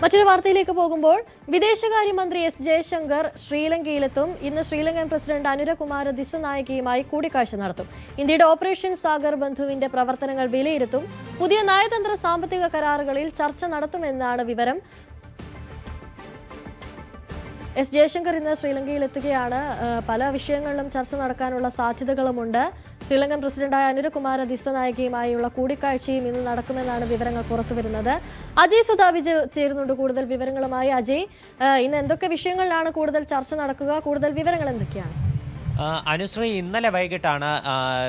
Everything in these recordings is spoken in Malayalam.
മറ്റൊരു വാർത്തയിലേക്ക് പോകുമ്പോൾ വിദേശകാര്യമന്ത്രി എസ് ജയശങ്കർ ശ്രീലങ്കയിലെത്തും. ഇന്ന് ശ്രീലങ്കൻ പ്രസിഡന്റ് അനുരകുമാര ദിസനായകയുമായി കൂടിക്കാഴ്ച നടത്തും. ഇന്ത്യയുടെ ഓപ്പറേഷൻ സാഗർ ബന്ധുവിന്റെ പ്രവർത്തനങ്ങൾ വിലയിരുത്തും. പുതിയ നയതന്ത്ര സാമ്പത്തിക കരാറുകളിൽ ചർച്ച നടത്തുമെന്നാണ് വിവരം. എസ് ജയശങ്കർ ഇന്ന് ശ്രീലങ്കയിൽ എത്തുകയാണ് പല വിഷയങ്ങളിലും ചർച്ച നടക്കാനുള്ള സാധ്യതകളുമുണ്ട്. ശ്രീലങ്കൻ പ്രസിഡന്റായ അനുരകുമാര ദിസനായികയുമായുള്ള കൂടിക്കാഴ്ചയും ഇന്ന് നടക്കുമെന്നാണ് വിവരങ്ങൾ പുറത്തുവരുന്നത്. അജയ് സുധാവിജ് ചേരുന്നുണ്ട് കൂടുതൽ വിവരങ്ങളുമായി. അജയ് ഇന്ന് എന്തൊക്കെ വിഷയങ്ങളിലാണ് കൂടുതൽ ചർച്ച നടക്കുക? കൂടുതൽ വിവരങ്ങൾ എന്തൊക്കെയാണ്? അനുശ്രീ ഇന്നലെ വൈകിട്ടാണ്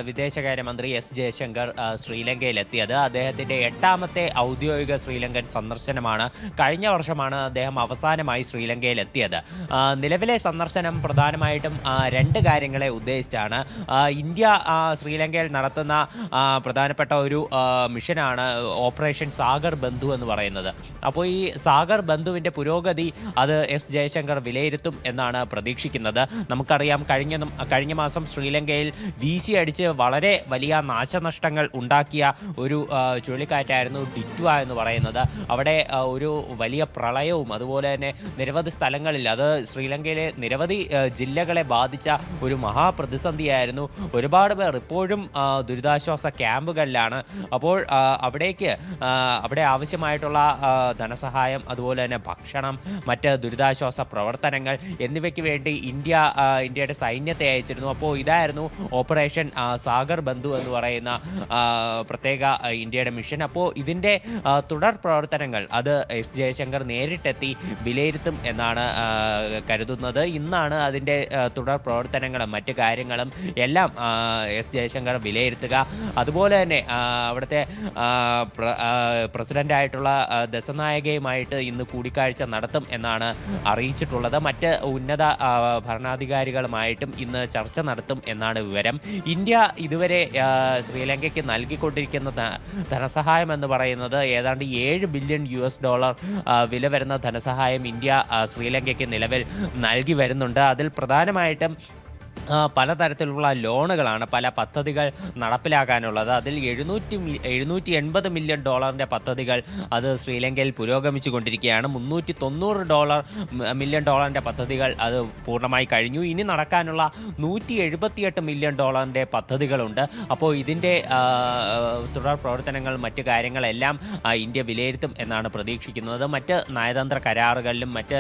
വിദേശകാര്യമന്ത്രി എസ് ജയശങ്കർ ശ്രീലങ്കയിലെത്തിയത്. അദ്ദേഹത്തിന്റെ എട്ടാമത്തെ ഔദ്യോഗിക ശ്രീലങ്കൻ സന്ദർശനമാണ്. കഴിഞ്ഞ വർഷമാണ് അദ്ദേഹം അവസാനമായി ശ്രീലങ്കയിൽ എത്തിയത് നിലവിലെ സന്ദർശനം പ്രധാനമായിട്ടും രണ്ട് കാര്യങ്ങളെ ഉദ്ദേശിച്ചാണ്. ഇന്ത്യ ശ്രീലങ്കയിൽ നടത്തുന്ന പ്രധാനപ്പെട്ട ഒരു മിഷനാണ് ഓപ്പറേഷൻ സാഗർ ബന്ധു എന്ന് പറയുന്നത്. അപ്പോൾ ഈ സാഗർ ബന്ധുവിന്റെ പുരോഗതി അത് എസ് ജയശങ്കർ വിലയിരുത്തും എന്നാണ് പ്രതീക്ഷിക്കുന്നത്. നമുക്കറിയാം കഴിഞ്ഞ കഴിഞ്ഞ മാസം ശ്രീലങ്കയിൽ വീശിയടിച്ച് വളരെ വലിയ നാശനഷ്ടങ്ങൾ ഉണ്ടാക്കിയ ഒരു ചുഴലിക്കാറ്റായിരുന്നു ഡിറ്റുവ എന്ന് പറയുന്നത്. അവിടെ ഒരു വലിയ പ്രളയവും അതുപോലെ തന്നെ നിരവധി സ്ഥലങ്ങളിൽ അത് ശ്രീലങ്കയിലെ നിരവധി ജില്ലകളെ ബാധിച്ച ഒരു മഹാപ്രതിസന്ധിയായിരുന്നു. ഒരുപാട് പേർ ഇപ്പോഴും ദുരിതാശ്വാസ ക്യാമ്പുകളിലാണ്. അപ്പോൾ അവിടേക്ക് അവിടെ ആവശ്യമായിട്ടുള്ള ധനസഹായം അതുപോലെ തന്നെ ഭക്ഷണം മറ്റ് ദുരിതാശ്വാസ പ്രവർത്തനങ്ങൾ എന്നിവയ്ക്ക് വേണ്ടി ഇന്ത്യ ഇന്ത്യയുടെ സൈന്യത്തെ അയച്ചിരുന്നു. അപ്പോൾ ഇതായിരുന്നു ഓപ്പറേഷൻ സാഗർ ബന്ധു എന്ന് പറയുന്ന പ്രത്യേക ഇന്ത്യയുടെ മിഷൻ. അപ്പോൾ ഇതിന്റെ തുടർ പ്രവർത്തനങ്ങൾ അത് എസ് ജയശങ്കർ നേരിട്ടെത്തി വിലയിരുത്തും എന്നാണ് കരുതുന്നത്. ഇന്നാണ് അതിന്റെ തുടർ പ്രവർത്തനങ്ങളും മറ്റു കാര്യങ്ങളും എല്ലാം എസ് ജയശങ്കർ വിലയിരുത്തുക. അതുപോലെ തന്നെ അവിടുത്തെ പ്രസിഡന്റായിട്ടുള്ള ദശനായകയുമായിട്ട് ഇന്ന് കൂടിക്കാഴ്ച നടത്തും എന്നാണ് അറിയിച്ചിട്ടുള്ളത്. മറ്റ് ഉന്നത ഭരണാധികാരികളുമായിട്ടും ഇന്ന് ചർച്ച നടത്തും എന്നാണ് വിവരം. ഇന്ത്യ ഇതുവരെ ശ്രീലങ്കയ്ക്ക് നൽകിക്കൊണ്ടിരിക്കുന്ന ധനസഹായം എന്ന് പറയുന്നത് ഏതാണ്ട് ഏഴ് ബില്യൺ യു എസ് ഡോളർ വില വരുന്ന ധനസഹായം ഇന്ത്യ ശ്രീലങ്കയ്ക്ക് നിലവിൽ നൽകി വരുന്നുണ്ട്. അതിൽ പ്രധാനമായിട്ടും പലതരത്തിലുള്ള ലോണുകളാണ് പല പദ്ധതികൾ നടപ്പിലാക്കാനുള്ളത്. അതിൽ എഴുന്നൂറ്റി എഴുന്നൂറ്റി എൺപത് മില്യൺ ഡോളറിന്റെ പദ്ധതികൾ അത് ശ്രീലങ്കയിൽ പുരോഗമിച്ചു കൊണ്ടിരിക്കുകയാണ് മുന്നൂറ്റി തൊണ്ണൂറ് ഡോളർ മില്യൺ ഡോളറിന്റെ പദ്ധതികൾ അത് പൂർണമായി കഴിഞ്ഞു. ഇനി നടക്കാനുള്ള നൂറ്റി എഴുപത്തിയെട്ട് മില്യൺ ഡോളറിന്റെ പദ്ധതികളുണ്ട്. അപ്പോൾ ഇതിന്റെ തുടർ പ്രവർത്തനങ്ങൾ മറ്റു കാര്യങ്ങളെല്ലാം ഇന്ത്യ വിലയിരുത്തും എന്നാണ് പ്രതീക്ഷിക്കുന്നത്. മറ്റ് നയതന്ത്ര കരാറുകളിലും മറ്റ്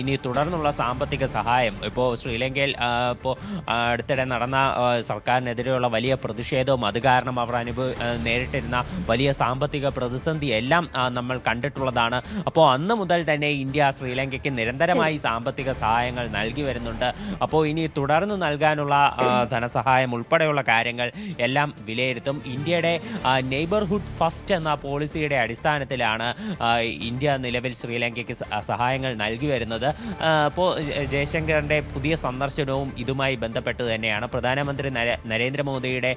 ഇനി തുടർന്നുള്ള സാമ്പത്തിക സഹായം. ഇപ്പോൾ ശ്രീലങ്കയിൽ ഇപ്പോൾ അടുത്തിടെ നടന്ന സർക്കാരിനെതിരെയുള്ള വലിയ പ്രതിഷേധവും അത് കാരണം അവർ അനുഭവ നേരിട്ടിരുന്ന വലിയ സാമ്പത്തിക പ്രതിസന്ധി എല്ലാം നമ്മൾ കണ്ടിട്ടുള്ളതാണ്. അപ്പോൾ അന്ന് മുതൽ തന്നെ ഇന്ത്യ ശ്രീലങ്കയ്ക്ക് നിരന്തരമായി സാമ്പത്തിക സഹായങ്ങൾ നൽകി വരുന്നുണ്ട്. അപ്പോൾ ഇനി തുടർന്ന് നൽകാനുള്ള ധനസഹായം ഉൾപ്പെടെയുള്ള കാര്യങ്ങൾ എല്ലാം വിലയിരുത്തും. ഇന്ത്യയുടെ നെയ്ബർഹുഡ് ഫസ്റ്റ് എന്ന പോളിസിയുടെ അടിസ്ഥാനത്തിലാണ് ഇന്ത്യ നിലവിൽ ശ്രീലങ്കയ്ക്ക് സഹായങ്ങൾ നൽകി വരുന്നത്. അപ്പോൾ ജയശങ്കറിന്റെ പുതിയ സന്ദർശനവും ഇതുമായി ബന്ധപ്പെട്ട് തന്നെയാണ്. പ്രധാനമന്ത്രി നര- നരേന്ദ്രമോദിയുടെ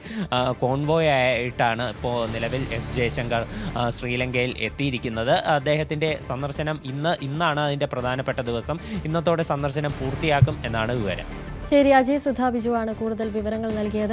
കോൺവോയ് ആയിട്ടാണ് ഇപ്പോൾ നിലവിൽ എസ് ജയശങ്കർ ശ്രീലങ്കയിൽ എത്തിയിരിക്കുന്നത്. അദ്ദേഹത്തിന്റെ സന്ദർശനം ഇന്ന് ഇന്നാണ് അതിന്റെ പ്രധാനപ്പെട്ട ദിവസം. ഇന്നത്തോടെ സന്ദർശനം പൂർത്തിയാക്കും എന്നാണ് വിവരം. ശരി അജയ് സുധാ ബിജുവാണ് കൂടുതൽ വിവരങ്ങൾ നൽകിയത്.